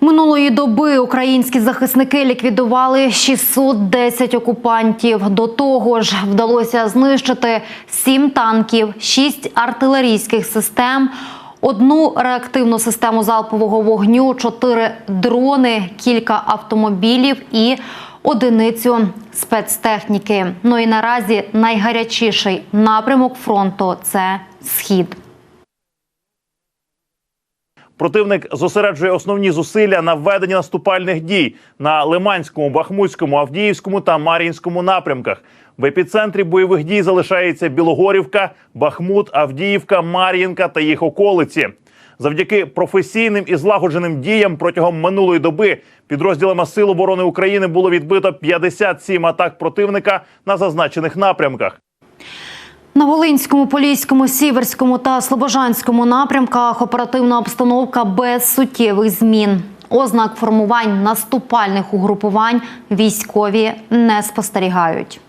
Минулої доби українські захисники ліквідували 610 окупантів. До того ж, вдалося знищити 7 танків, 6 артилерійських систем, одну реактивну систему залпового вогню, 4 дрони, кілька автомобілів і одиницю спецтехніки. Ну і наразі найгарячіший напрямок фронту це схід. Противник зосереджує основні зусилля на введенні наступальних дій на Лиманському, Бахмутському, Авдіївському та Мар'їнському напрямках. В епіцентрі бойових дій залишається Білогорівка, Бахмут, Авдіївка, Мар'їнка та їх околиці. Завдяки професійним і злагодженим діям протягом минулої доби підрозділами Сил оборони України було відбито 57 атак противника на зазначених напрямках. На Волинському, Поліському, Сіверському та Слобожанському напрямках оперативна обстановка без суттєвих змін. Ознак формувань наступальних угрупувань військові не спостерігають.